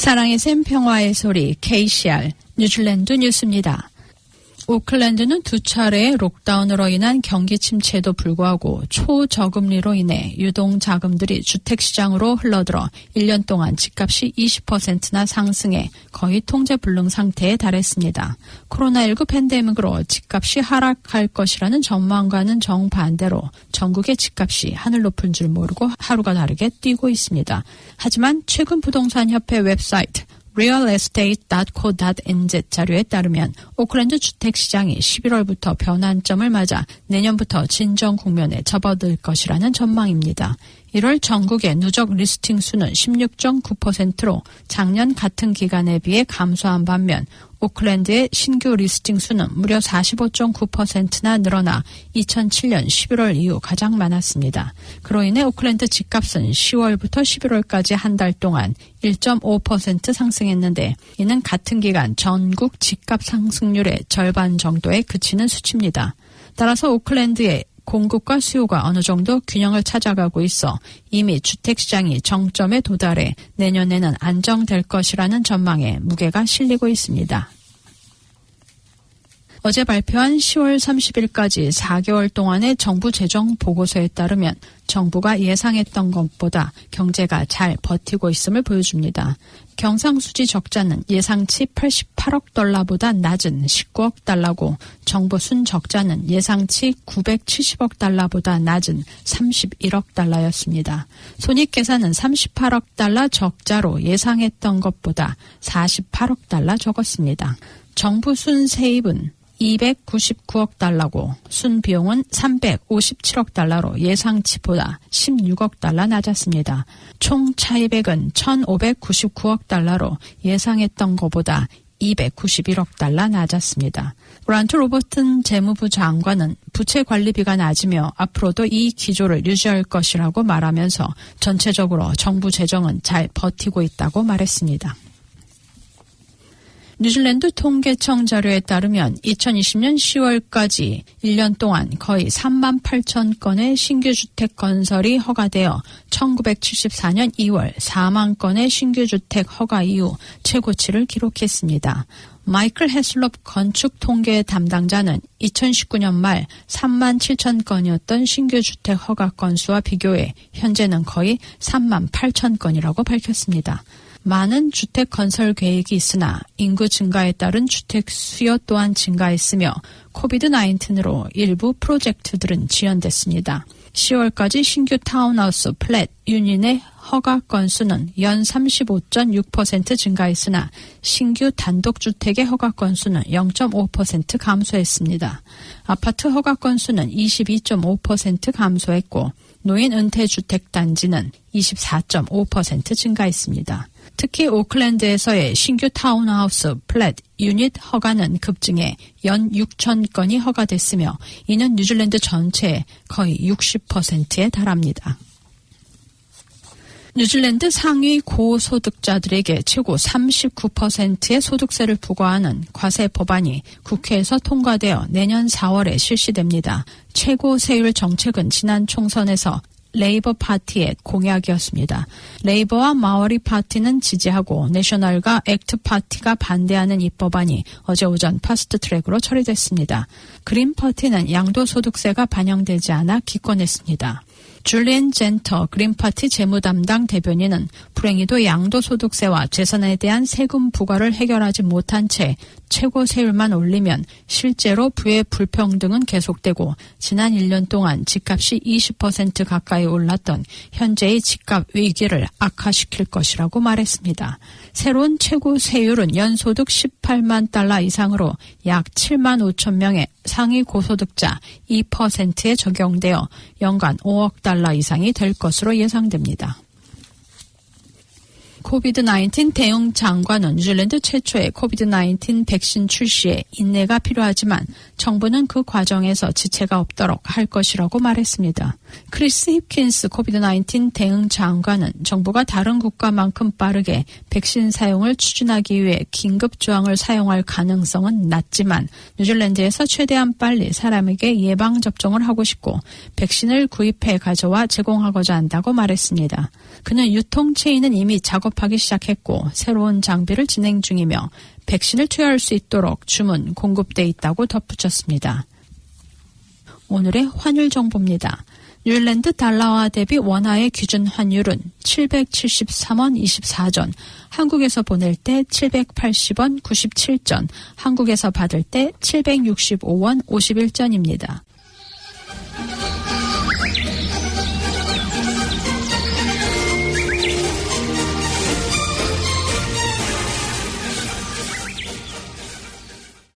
사랑의 샘 평화의 소리 KCR 뉴질랜드 뉴스입니다. 오클랜드는 두 차례의 록다운으로 인한 경기 침체에도 불구하고 초저금리로 인해 유동 자금들이 주택시장으로 흘러들어 1년 동안 집값이 20%나 상승해 거의 통제 불능 상태에 달했습니다. 코로나19 팬데믹으로 집값이 하락할 것이라는 전망과는 정반대로 전국의 집값이 하늘 높은 줄 모르고 하루가 다르게 뛰고 있습니다. 하지만 최근 부동산 협회 웹사이트 realestate.co.nz 자료에 따르면 오클랜드 주택 시장이 11월부터 변환점을 맞아 내년부터 진정 국면에 접어들 것이라는 전망입니다. 1월 전국의 누적 리스팅 수는 16.9%로 작년 같은 기간에 비해 감소한 반면 오클랜드의 신규 리스팅 수는 무려 45.9%나 늘어나 2007년 11월 이후 가장 많았습니다. 그로 인해 오클랜드 집값은 10월부터 11월까지 한 달 동안 1.5% 상승했는데 이는 같은 기간 전국 집값 상승률의 절반 정도에 그치는 수치입니다. 따라서 오클랜드의 공급과 수요가 어느 정도 균형을 찾아가고 있어 이미 주택시장이 정점에 도달해 내년에는 안정될 것이라는 전망에 무게가 실리고 있습니다. 어제 발표한 10월 30일까지 4개월 동안의 정부 재정 보고서에 따르면 정부가 예상했던 것보다 경제가 잘 버티고 있음을 보여줍니다. 경상수지 적자는 예상치 88억 달러보다 낮은 19억 달러고 정부 순적자는 예상치 970억 달러보다 낮은 31억 달러였습니다. 손익 계산은 38억 달러 적자로 예상했던 것보다 48억 달러 적었습니다. 정부 순세입은 299억 달러고 순비용은 357억 달러로 예상치보다 16억 달러 낮았습니다. 총 차입액은 1,599억 달러로 예상했던 것보다 291억 달러 낮았습니다. 브란트 로버튼 재무부 장관은 부채 관리비가 낮으며 앞으로도 이 기조를 유지할 것이라고 말하면서 전체적으로 정부 재정은 잘 버티고 있다고 말했습니다. 뉴질랜드 통계청 자료에 따르면 2020년 10월까지 1년 동안 거의 3만 8천 건의 신규 주택 건설이 허가되어 1974년 2월 4만 건의 신규 주택 허가 이후 최고치를 기록했습니다. 마이클 헤슬롭 건축 통계 담당자는 2019년 말 3만 7천 건이었던 신규 주택 허가 건수와 비교해 현재는 거의 3만 8천 건이라고 밝혔습니다. 많은 주택 건설 계획이 있으나 인구 증가에 따른 주택 수요 또한 증가했으며 코비드-19으로 일부 프로젝트들은 지연됐습니다. 10월까지 신규 타운하우스 플랫 유닛의 허가 건수는 연 35.6% 증가했으나 신규 단독주택의 허가 건수는 0.5% 감소했습니다. 아파트 허가 건수는 22.5% 감소했고 노인 은퇴주택 단지는 24.5% 증가했습니다. 특히 오클랜드에서의 신규 타운하우스 플랫 유닛 허가는 급증해 연 6천 건이 허가됐으며 이는 뉴질랜드 전체의 거의 60%에 달합니다. 뉴질랜드 상위 고소득자들에게 최고 39%의 소득세를 부과하는 과세 법안이 국회에서 통과되어 내년 4월에 실시됩니다. 최고 세율 정책은 지난 총선에서 레이버 파티의 공약이었습니다. 레이버와 마워리 파티는 지지하고 내셔널과 액트 파티가 반대하는 이 법안이 어제 오전 파스트 트랙으로 처리됐습니다. 그린 파티는 양도소득세가 반영되지 않아 기권했습니다. 줄리엔 젠터 그린파티 재무담당 대변인은 불행히도 양도소득세와 재산에 대한 세금 부과를 해결하지 못한 채 최고 세율만 올리면 실제로 부의 불평등은 계속되고 지난 1년 동안 집값이 20% 가까이 올랐던 현재의 집값 위기를 악화시킬 것이라고 말했습니다. 새로운 최고 세율은 연소득 18만 달러 이상으로 약 7만 5천 명의 상위 고소득자 2%에 적용되어 연간 5억 달러 이상이 될 것으로 예상됩니다. 코비드-19 대응 장관은 뉴질랜드 최초의 코비드-19 백신 출시에 인내가 필요하지만 정부는 그 과정에서 지체가 없도록 할 것이라고 말했습니다. 크리스 힙킨스 코비드-19 대응 장관은 정부가 다른 국가만큼 빠르게 백신 사용을 추진하기 위해 긴급 조항을 사용할 가능성은 낮지만 뉴질랜드에서 최대한 빨리 사람에게 예방 접종을 하고 싶고 백신을 구입해 가져와 제공하고자 한다고 말했습니다. 그는 유통 체인은 이미 작업 작업하기 시작했고 새로운 장비를 진행 중이며 백신을 투여할 수 있도록 주문 공급돼 있다고 덧붙였습니다. 오늘의 환율 정보입니다. 뉴질랜드 달러화 대비 원화의 기준 환율은 773원 24전, 한국에서 보낼 때 780원 97전, 한국에서 받을 때 765원 51전입니다.